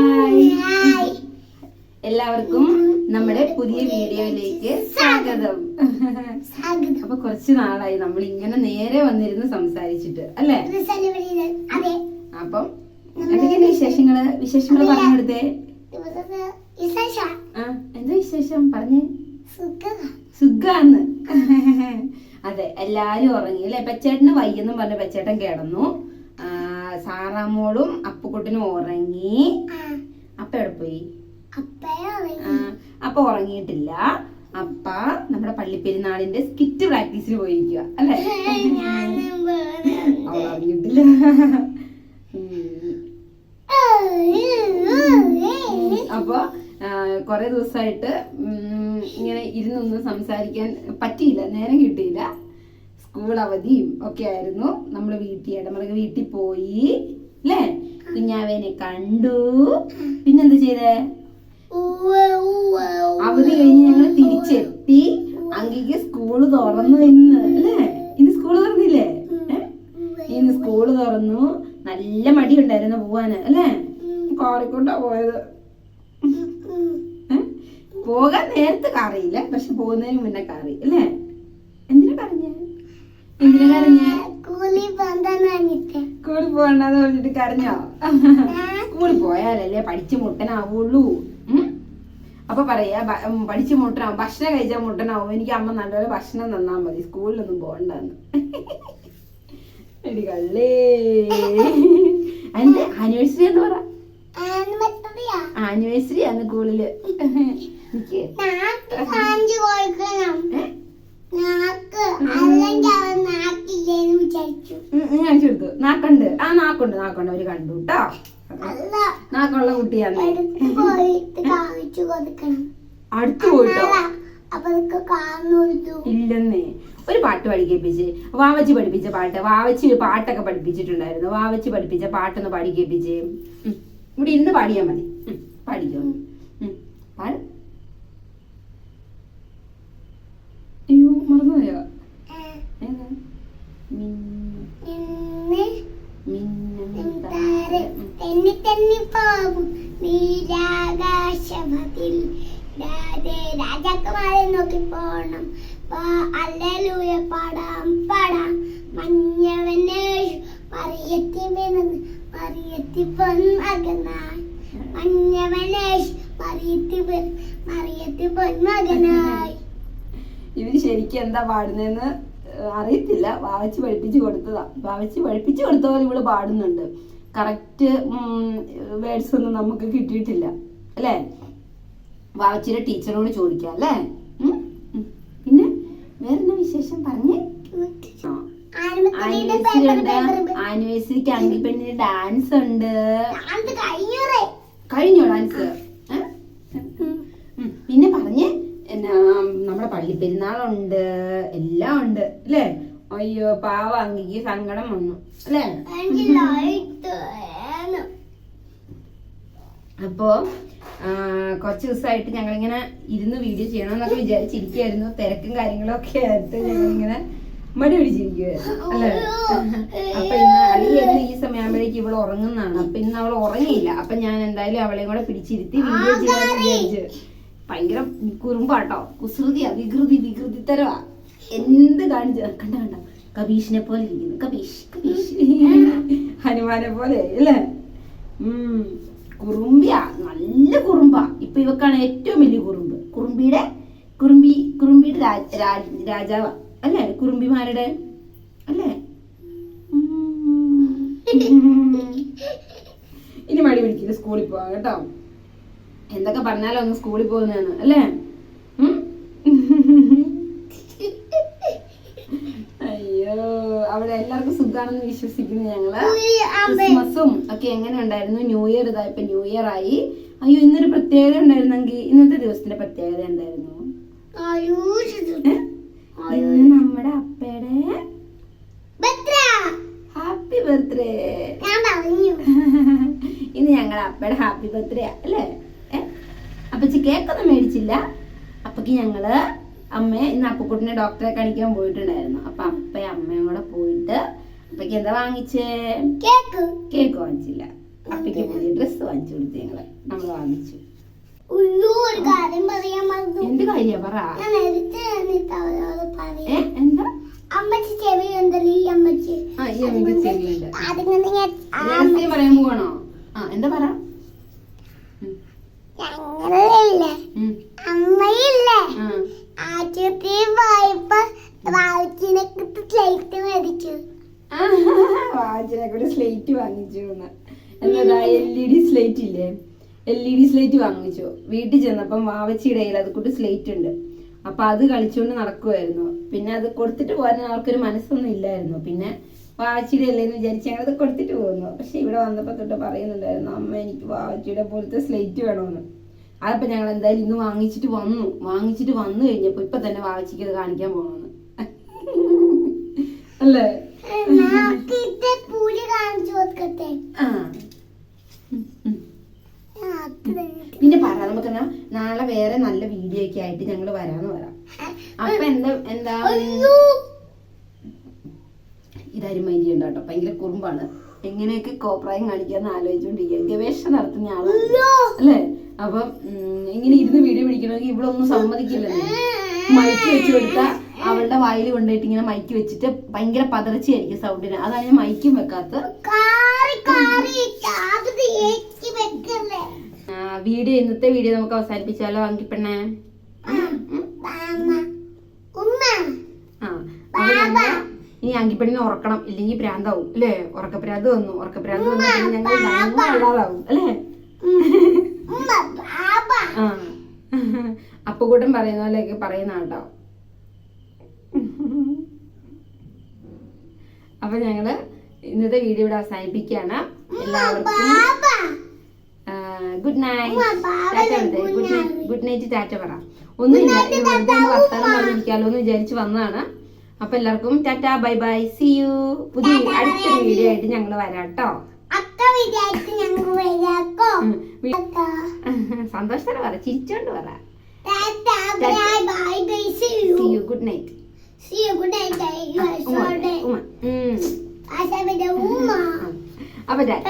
Hi എല്ലാവർക്കും നമ്മുടെ പുതിയ വീഡിയോയിലേക്ക് സ്വാഗതം. അപ്പൊ കുറച്ച് നാളായി നമ്മൾ ഇങ്ങനെ നേരെ വന്നിരുന്ന് സംസാരിച്ചിട്ട് അല്ലേ? അപ്പം എന്തൊക്കെയാണ് വിശേഷങ്ങൾ? വിശേഷങ്ങൾ പറഞ്ഞു കൊടുത്തേ ദിവസത്തെ വിശേഷ? ആ എന്താ വിശേഷം? പറഞ്ഞേ. സുഖ. സുഖാന്ന്. അതെ എല്ലാരും ഉറങ്ങി. അല്ലെ? പെച്ചേട്ടന് വയ്യെന്നും പറഞ്ഞ പെച്ചേട്ടൻ കിടന്നു. സാറാമോളും അപ്പുക്കുട്ടനും ഉറങ്ങി. അപ്പ എവിടെ പോയി? അപ്പ ഉറങ്ങിയിട്ടില്ല. അപ്പ നമ്മുടെ പള്ളിപ്പെരുന്നാളിന്റെ സ്കിറ്റ് പ്രാക്ടീസിന് പോയിരിക്കുക അല്ലെ? ഞാനും അവൾ അറിഞ്ഞിട്ടില്ല. ഉം. അപ്പൊ കുറെ ദിവസമായിട്ട് ഇങ്ങനെ ഇരുന്നൊന്നും സംസാരിക്കാൻ പറ്റിയില്ല നേരം കിട്ടിയില്ല. സ്കൂൾ അവധിയും ഒക്കെ ആയിരുന്നു. നമ്മൾ വീട്ടിൽ ഇടമറക്ക് വീട്ടിൽ പോയി അല്ലേ കുഞ്ഞാവേനെ കണ്ടു. പിന്നെന്ത് ചെയ്തേ? അവധി കഴിഞ്ഞ് ഞങ്ങൾ തിരിച്ചെത്തി. അങ്കിക്ക് സ്കൂൾ തുറന്നു ഇന്ന് അല്ലേ ഇന്ന് സ്കൂൾ തുറന്നില്ലേ? ഇന്ന് സ്കൂൾ തുറന്നു. നല്ല മടി ഉണ്ടായിരുന്നു പോവാന് അല്ലേ കാറിക്കൊണ്ടാ പോയത്? പോകാൻ നേരത്തെ കാറിയില്ല പക്ഷെ പോകുന്നതിന് മുന്നേ കാറി അല്ലേ എന്തിനാ കരഞ്ഞേ? കൂലി സ്കൂളിൽ പോകണ്ടെന്ന് പറഞ്ഞിട്ട് കരഞ്ഞോ? സ്കൂളിൽ പോയാലല്ലേ പഠിച്ചു മുട്ടനാവുള്ളൂ? അപ്പൊ പറയാ പഠിച്ചു മുട്ടനാവും ഭക്ഷണം കഴിച്ചാൽ മുട്ടനാവും. എനിക്ക് അമ്മ നല്ലപോലെ ഭക്ഷണം തന്നാ മതി. സ്കൂളിലൊന്നും പോകണ്ടെന്ന്. എടി കള്ളേ. അതിന്റെ ആനിവേഴ്സറി എന്ന് പറ. ആനിവേഴ്സറി ആണ് സ്കൂളിൽ. എനിക്ക് നാക്ക് കാഞ്ചു കൊടുക്കണം ഏ? നാക്ക് അല്ലെങ്കിൽ അവൻ നാക്കില്ലേന്ന് വിചാരിച്ചു ഉം, ഉം, കാണിച്ചു കൊടുത്തു നാക്കുണ്ട്. ആ നാക്കുണ്ട് നാക്കുണ്ട്. അവർ കണ്ടു കേട്ടോ നാക്കുള്ള കുട്ടിയാണ്. അടുത്ത് പോയിട്ടോ? ഇല്ലെന്നേ. ഒരു പാട്ട് പഠിക്കേപ്പിച്ച് വാവച്ചി പഠിപ്പിച്ച പാട്ട്. വാവച്ചി ഒരു പാട്ടൊക്കെ പഠിപ്പിച്ചിട്ടുണ്ടായിരുന്നു. വാവച്ചി പഠിപ്പിച്ച പാട്ടൊന്ന് പാടി കേൾപ്പിച്ച് ഇവിടെ ഇന്ന് പാടിയാ മതി. പാടിക്കോ? പാട്. നീരാകാശമതിൽ രാജാക്കന്മാരെ നോക്കി പോണം. അല്ലൂയ പാടാം പാടാം. മഞ്ഞവനെ മറിയത്തി മറിയത്തി പൊന്മകനായി മഞ്ഞവനേഷ് മറിയത്തി മറിയത്തി പൊന്മകനായി ഇവർ ശരിക്കും എന്താ പാടുന്നതെന്ന് അറിയത്തില്ല. വാവച്ച് പഠിപ്പിച്ചു കൊടുത്തതാ. വാവച്ച് പഠിപ്പിച്ചു കൊടുത്ത പോലെ ഇവൾ പാടുന്നുണ്ട്. കറക്റ്റ് വേർഡ്സ് ഒന്നും നമുക്ക് കിട്ടിയിട്ടില്ല. അല്ലേ? വാവച്ചിയുടെ ടീച്ചറോട് ചോദിക്കാം അല്ലേ. പിന്നെ വേറെന്താ വിശേഷം? പറഞ്ഞേ. ആനിവേഴ്സറിക്ക് ആനിവേഴ്സറി പെണ്ണിന് ഉണ്ട്. ഡാൻസ് ഉണ്ട് കഴിഞ്ഞോ ഡാൻസ്? പിന്നെ പറഞ്ഞ് എന്നാ നമ്മുടെ പള്ളി പെരുന്നാളുണ്ട് എല്ലാം ഉണ്ട് അല്ലേ? അയ്യോ പാവ അങ്കിക്ക് സങ്കടം വന്നു അല്ലേ? അപ്പോ ആ, കുറച്ച് ദിവസമായിട്ട് ഞങ്ങളിങ്ങനെ ഇരുന്ന് വീഡിയോ ചെയ്യണമെന്നൊക്കെ വിചാരിച്ചിരിക്കുകയായിരുന്നു തിരക്കും കാര്യങ്ങളൊക്കെ ആയിട്ട് ഞങ്ങളിങ്ങനെ മടി പിടിച്ചിരിക്കുകയായിരുന്നു അല്ലേ? അപ്പൊ ഇന്ന് ഈ സമയമാകുമ്പോഴേക്ക് ഇവൾ ഉറങ്ങുന്നതാണ്. അപ്പൊ ഇന്ന് അവൾ ഉറങ്ങിയില്ല. അപ്പൊ ഞാൻ എന്തായാലും അവളെയും കൂടെ പിടിച്ചിരുത്തി വീഡിയോ ചെയ്യാൻ വിചാരിച്ചു ഭയങ്കര കുറുമ്പാട്ടോ. കുസൃതിയാ. വികൃതി വികൃതി തരവാ എന്ത് കാണിച്ചു കണ്ട കണ്ട. കബീഷിനെ പോലെ ഇരിക്കുന്നു. കബീഷ് കബീഷ് ഹനുമാനെ പോലെ അല്ലേ? ഉം. കുറുമ്പിയാ നല്ല കുറുമ്പാ. ഇപ്പൊ ഇവക്കാണ് ഏറ്റവും വലിയ കുറുമ്പ്. കുറുമ്പിയുടെ കുറുമ്പി കുറുമ്പിയുടെ രാജ- രാജ- രാജാവാ. അല്ലേ? കുറുമ്പിമാരുടെ അല്ലേ. ഇനി മടി പിടിക്കില്ല സ്കൂളിൽ പോവാ കേട്ടോ. എന്തൊക്കെ പറഞ്ഞാലോ ഒന്ന് സ്കൂളിൽ പോകുന്നതെന്ന് അല്ലേ ഉം? അയ്യോ അവിടെ എല്ലാവർക്കും സുഖാണെന്ന് വിശ്വസിക്കുന്നു ഞങ്ങൾ. ക്രിസ്മസും ഒക്കെ എങ്ങനെ ഉണ്ടായിരുന്നു? ന്യൂ ഇയർ ഇതാ ഇപ്പൊ ന്യൂ ഇയർ ആയി. അയ്യോ ഇന്നൊരു പ്രത്യേകത ഉണ്ടായിരുന്നെങ്കിൽ ഇന്നത്തെ ദിവസത്തിന്റെ പ്രത്യേകത എന്തായിരുന്നു? ഇന്ന് നമ്മുടെ അപ്പയുടെ. Happy birthday. ഇന്ന് ഞങ്ങളുടെ അപ്പയുടെ ഹാപ്പി ബർത്ത്ഡേ അല്ലേ? അപ്പച്ചി കേക്കൊന്നും മേടിച്ചില്ല. അപ്പക്ക് ഞങ്ങൾ അമ്മയെ ഇന്ന് അപ്പക്കുട്ടിനെ ഡോക്ടറെ കാണിക്കാൻ പോയിട്ടുണ്ടായിരുന്നു. അപ്പൊ അപ്പയും അമ്മയും കൂടെ അപ്പക്ക് എന്താ വാങ്ങിച്ചേ? കേക്ക്. കേക്ക് വാങ്ങിച്ചില്ല. അപ്പിക്ക് പുതിയ ഡ്രസ്സ് വാങ്ങിച്ചു കൊടുത്തു ഞങ്ങൾ. നമ്മൾ വാങ്ങിച്ചു. എന്ത് കാര്യ പറ. എന്താ? അമ്മച്ചി ചെവി ഉണ്ടല്ലോ ഈ അമ്മച്ചി പറയാൻ പോവാണോ ആ എന്താ പറ ഉം, ഞങ്ങളില്ലേ ഉം, അമ്മയില്ലേ ആ. ആശുപത്രി പോയപ്പോ വാച്ചിനെ സ്ലൈറ്റ് മേടിച്ചു വാച്ചിനെ കൂടെ സ്ലേറ്റ് വാങ്ങിച്ചു എന്ന്. എന്നതാ എൽ ഇ ഡി സ്ലേറ്റ് ഇല്ലേ? എൽ ഇ ഡി സ്ലേറ്റ് വാങ്ങിച്ചു. വീട്ടിൽ ചെന്നപ്പം വാവച്ചിയുടെ കയ്യിൽ അത് സ്ലേറ്റ് ഉണ്ട്. അപ്പൊ അത് കളിച്ചുകൊണ്ട് നടക്കുമായിരുന്നു പിന്നെ അത് കൊടുത്തിട്ട് പോകാൻ അവർക്കൊരു മനസ്സൊന്നും ഇല്ലായിരുന്നു. പിന്നെ വാവച്ചിയുടെ അല്ലേന്ന് വിചാരിച്ച് ഞങ്ങൾ അത് കൊടുത്തിട്ട് പോകുന്നു. പക്ഷെ ഇവിടെ വന്നപ്പോ തൊട്ട് പറയുന്നുണ്ടായിരുന്നു അമ്മ എനിക്ക് വാവച്ചിയുടെ പോലത്തെ സ്ലേറ്റ് വേണമെന്ന്. അതപ്പോ ഞങ്ങൾ എന്തായാലും ഇന്ന് വാങ്ങിച്ചിട്ട് വന്നു. വാങ്ങിച്ചിട്ട് വന്നു കഴിഞ്ഞപ്പോ ഇപ്പൊ തന്നെ വാവച്ചിക്ക് അത് കാണിക്കാൻ പോകണമെന്ന് അല്ലേ? പിന്നെ പറ നമുക്ക് നാളെ വേറെ നല്ല വീഡിയോ ഒക്കെ ആയിട്ട് ഞങ്ങൾ വരാന്ന് പറയാം. അപ്പൊ എന്താ എന്താ? ഇതാരും മൈൻഡ് ചെയ്യണ്ട കേട്ടോ. ഭയങ്കര കുറുമ്പാണ്. എങ്ങനെയൊക്കെ കോപ്രായം കാണിക്കാന്ന് ആലോചിച്ചോണ്ടിരിക്കുക ഗവേഷണം നടത്തുന്ന ആളാണ്. അല്ലേ? അപ്പം ഇങ്ങനെ ഇരുന്ന് വീഡിയോ പിടിക്കണമെങ്കിൽ ഇവിടെ ഒന്നും സമ്മതിക്കില്ലല്ലോ. മൈക്ക് വെച്ചു കൊടുത്താ അവളുടെ വായിൽ കൊണ്ടുപോയിട്ട് ഇങ്ങനെ മൈക്ക് വെച്ചിട്ട് ഭയങ്കര പതർച്ചയായിരിക്കും സൗണ്ടിന് അതാണ് മൈക്കും വെക്കാത്ത വീഡിയോ ഇന്നത്തെ വീഡിയോ നമുക്ക് അവസാനിപ്പിച്ചാലോ അങ്കിപ്പെണ്ണേ ഇനി അങ്കിപ്പെണ്ണിനെ ഉറക്കണം. ഇല്ലെങ്കിൽ പ്രാന്താവും അല്ലേ? ഉറക്കപ്രാന്ത് വന്നു ഉറക്കപ്രാന്ത് വന്നു ഞങ്ങൾ അള്ളാറാവും അല്ലേ? അപ്പുകൂട്ടൻ പറയുന്ന പോലെയൊക്കെ പറയുന്ന കേട്ടോ അപ്പൊ ഞങ്ങൾ ഇന്നത്തെ വീഡിയോ ഇവിടെ അവസാനിപ്പിക്കുകയാണ്. എല്ലാവർക്കും good night good night good night tata പറ. ഒന്നും വർത്താനം പറഞ്ഞിരിക്കാലോ എന്ന് വിചാരിച്ച് വന്നതാണ്. അപ്പൊ എല്ലാവർക്കും tata bye bye see you പുതിയ അടുത്ത വീഡിയോ ആയിട്ട് ഞങ്ങൾ വരാട്ടോ സന്തോഷത്തോടെ പറ ചിരിച്ചോണ്ട് പറ. Good night See you. Good night. You are so dead. I said, Uma. Apa dah?